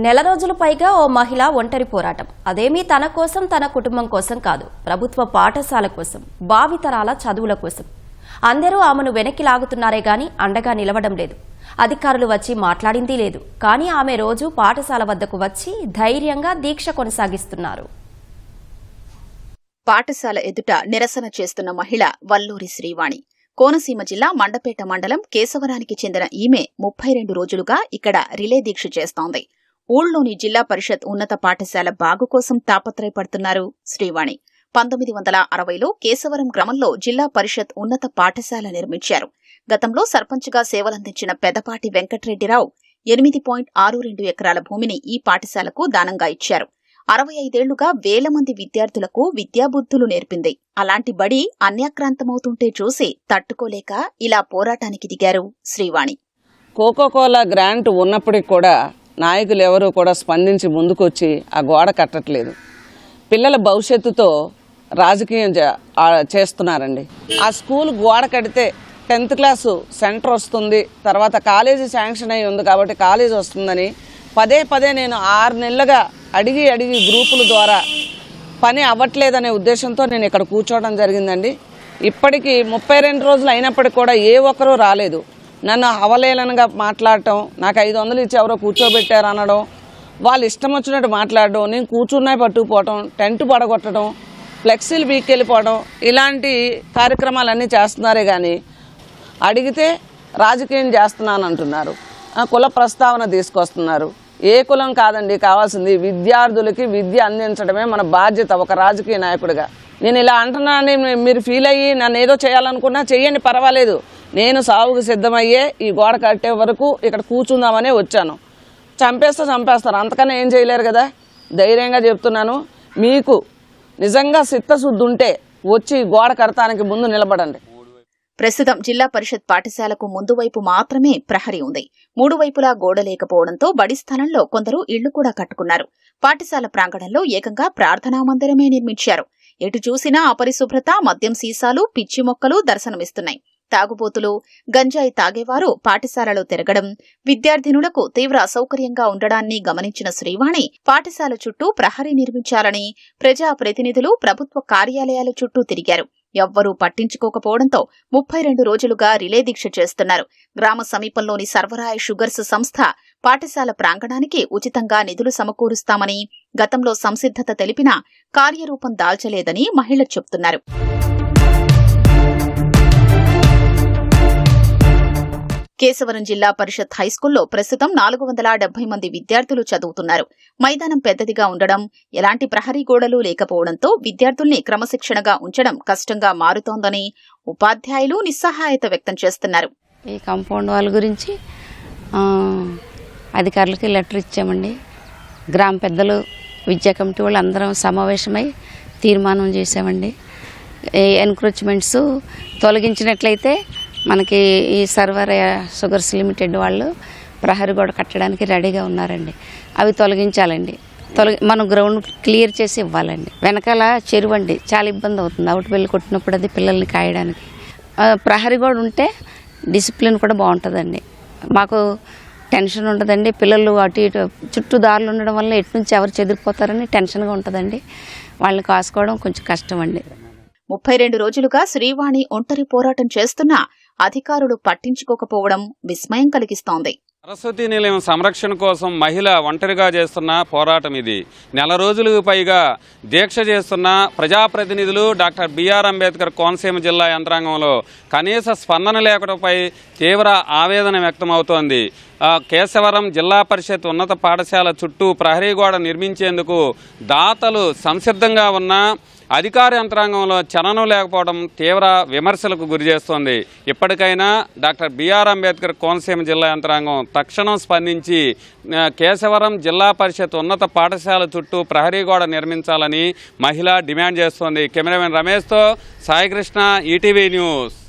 నెల రోజుల పైగా ఓ మహిళ ఒంటరి పోరాటం. అదేమీ తన కోసం తన కుటుంబం కోసం కాదు. ప్రభుత్వ పాఠశాల కోసం భావితరాల చదువుల కోసం. అందరూ ఆమెను వెనక్కి లాగుతున్నారే గాని అండగా నిలవడం లేదు. అధికారులు వచ్చి మాట్లాడింది లేదు. కానీ ఆమె రోజు పాఠశాల వద్దకు వచ్చి ధైర్యంగా దీక్ష కొనసాగిస్తున్నారు. పాఠశాల ఎదుట నిరసన చేస్తున్న మహిళ వల్లూరి శ్రీవాణి. కోనసీమ జిల్లా మండపేట మండలం కేశవరానికి చెందిన ఈమె ముప్పై రెండు రోజులుగా ఇక్కడ రిలే దీక్ష చేస్తోంది. ఊళ్ళోని జిల్లా పరిషత్ ఉన్నత పాఠశాల బాగు కోసం తాపత్రయపడుతున్నారు శ్రీవాణి. పంతొమ్మిది వందల అరవైలో కేశవరం గ్రామంలో జిల్లా పరిషత్ ఉన్నత పాఠశాల నిర్మించారు. గతంలో సర్పంచ్గా సేవలందించిన పెదపాటి వెంకట్రెడ్డిరావు ఎనిమిది పాయింట్ ఆరు రెండు ఎకరాల భూమిని ఈ పాఠశాలకు దానంగా ఇచ్చారు. అరవై ఐదేళ్ళుగా వేల మంది విద్యార్థులకు విద్యాబుద్ధులు నేర్పింది. అలాంటి బడి అన్యాక్రాంతమవుతుంటే చూసి తట్టుకోలేక ఇలా పోరాటానికి దిగారు శ్రీవాణి. కోకోకోలా గ్రాంట్ ఉన్నప్పటికీ కూడా నాయకులు ఎవరూ కూడా స్పందించి ముందుకొచ్చి ఆ గోడ కట్టట్లేదు. పిల్లల భవిష్యత్తుతో రాజకీయం చే- చేస్తున్నారండి. ఆ స్కూల్ గోడ కడితే టెన్త్ క్లాసు సెంటర్ వస్తుంది తర్వాత కాలేజీ శాంక్షన్ అయి ఉంది కాబట్టి కాలేజీ వస్తుందని పదే పదే నేను ఆరు నెలలుగా అడిగి అడిగి గ్రూపుల ద్వారా పని అవ్వట్లేదనే ఉద్దేశంతో నేను ఇక్కడ కూర్చోవడం జరిగిందండి. ఇప్పటికీ ముప్పై రెండు రోజులు అయినప్పటికీ కూడా ఏ ఒక్కరూ రాలేదు. నన్ను అవలేలనగా మాట్లాడటం నాకు ఐదు వందలు ఇచ్చి ఎవరో కూర్చోబెట్టారు అనడం వాళ్ళు ఇష్టం వచ్చినట్టు మాట్లాడడం నేను కూర్చున్నాయి పట్టుకుపోవటం టెంట్ పడగొట్టడం ఫ్లెక్సీలు బీక్కెళ్ళిపోవడం ఇలాంటి కార్యక్రమాలన్నీ చేస్తున్నారే కానీ అడిగితే రాజకీయం చేస్తున్నాను అంటున్నారు ఆ, కుల ప్రస్తావన తీసుకొస్తున్నారు. ఏ కులం కాదండి కావాల్సింది విద్యార్థులకి విద్య అందించడమే మన బాధ్యత ఒక రాజకీయ నాయకుడిగా. నేను ఇలా అంటున్నానని మీరు ఫీల్ అయ్యి నన్ను ఏదో చేయాలనుకున్నా చెయ్యండి పర్వాలేదు. నేను సాగుకు సిద్ధమయ్యే ఈ గోడ కట్టే వరకు ఇక్కడ కూర్చుందామనే వచ్చాను. చంపేస్తే చంపేస్తారు. అంతకన్నా ఏం చేయలేరు కదా? ధైర్యంగా చెప్తున్నాను. మీకు నిజంగా చిత్తశుద్ధి ఉంటే వచ్చి గోడ కడతానికి ముందు నిలబడండి. ప్రస్తుతం జిల్లా పరిషత్ పాఠశాలకు ముందు వైపు మాత్రమే ప్రహరీ ఉంది. మూడు వైపులా గోడ లేకపోవడంతో బడి స్థలంలో కొందరు ఇళ్ళు కూడా కట్టుకున్నారు. పాఠశాల ప్రాంగణంలో ఏకంగా ప్రార్థనా మందిరమే నిర్మించారు. ఎటు చూసినా అపరిశుభ్రత మద్యం సీసాలు పిచ్చి మొక్కలు దర్శనమిస్తున్నాయి. తాగుబోతులు గంజాయి తాగేవారు పాఠశాలలో తిరగడం విద్యార్థినులకు తీవ్ర అసౌకర్యంగా ఉండడాన్ని గమనించిన శ్రీవాణి పాఠశాల చుట్టూ ప్రహరీ నిర్మించాలని ప్రజా ప్రతినిధులు ప్రభుత్వ కార్యాలయాల చుట్టూ తిరిగారు. ఎవ్వరూ పట్టించుకోకపోవడంతో ముప్పై రెండు రోజులుగా రిలే దీక్ష చేస్తున్నారు. గ్రామ సమీపంలోని సర్వరాయ షుగర్స్ సంస్థ పాఠశాల ప్రాంగణానికి ఉచితంగా నిధులు సమకూరుస్తామని గతంలో సంసిద్ధత తెలిపినా కార్యరూపం దాల్చలేదని మహిళలు చెబుతున్నారు. కేశవరం జిల్లా పరిషత్ హైస్కూల్లో ప్రస్తుతం నాలుగు వందల డెబ్బై మంది విద్యార్థులు చదువుతున్నారు. మైదానం పెద్దదిగా ఉండడం ఎలాంటి ప్రహరీ గోడలు లేకపోవడంతో విద్యార్థుల్ని క్రమశిక్షణగా ఉంచడం కష్టంగా మారుతోందని ఉపాధ్యాయులు నిస్సహాయత వ్యక్తం చేస్తున్నారు. ఈ కాంపౌండ్ వాళ్ళ గురించి అధికారులకి లెటర్ ఇచ్చామండి. గ్రామ పెద్దలు విద్యా కమిటీ వాళ్ళు అందరం సమావేశమై తీర్మానం చేసామండి ఎన్క్రోచ్మెంట్స్ తొలగించినట్లయితే మనకి ఈ సర్వర్ షుగర్స్ లిమిటెడ్ వాళ్ళు ప్రహరీ గోడ కట్టడానికి రెడీగా ఉన్నారండి. అవి తొలగించాలండి. తొలగి మనం గ్రౌండ్ క్లియర్ చేసి ఇవ్వాలండి. వెనకాల చెరువు అండి. చాలా ఇబ్బంది అవుతుంది. అవుట్ వెళ్ళి కొట్టినప్పుడు అది పిల్లల్ని కాయడానికి. ప్రహరీ గోడ ఉంటే డిసిప్లిన్ కూడా బాగుంటుందండి. మాకు టెన్షన్ ఉంటుందండి పిల్లలు అటు ఇటు చుట్టూ దారులు ఉండడం వల్ల ఎటు నుంచి ఎవరు చెదిరిపోతారని టెన్షన్గా ఉంటుందండి. వాళ్ళని కాసుకోవడం కొంచెం కష్టం అండి ముప్పై రెండు రోజులుగా శ్రీవాణి ఒంటరి పోరాటం చేస్తున్నా అధికారులు పట్టించుకోకపోవడం విస్మయం కలిగిస్తోంది. సరస్వతి నిలయం సంరక్షణ కోసం మహిళ ఒంటరిగా చేస్తున్న పోరాటం ఇది. నెల రోజులకు పైగా దీక్ష చేస్తున్న ప్రజాప్రతినిధులు డాక్టర్ బిఆర్ అంబేద్కర్ కోనసీమ జిల్లా యంత్రాంగంలో కనీస స్పందన లేకపోవడంపై తీవ్ర ఆవేదన వ్యక్తమవుతోంది. కేశవరం జిల్లా పరిషత్ ఉన్నత పాఠశాల చుట్టూ ప్రహరీ గోడ నిర్మించేందుకు దాతలు సంసిద్ధంగా ఉన్నా అధికార యంత్రాంగంలో చలనం లేకపోవడం తీవ్ర విమర్శలకు గురి చేస్తోంది. ఇప్పటికైనా డాక్టర్ బిఆర్ అంబేద్కర్ కోనసీమ జిల్లా యంత్రాంగం తక్షణం స్పందించి కేశవరం జిల్లా పరిషత్ ఉన్నత పాఠశాల చుట్టూ ప్రహరీ గోడ నిర్మించాలని మహిళ డిమాండ్ చేస్తోంది. కెమెరామెన్ రమేష్తో సాయికృష్ణ ఈటీవీ న్యూస్.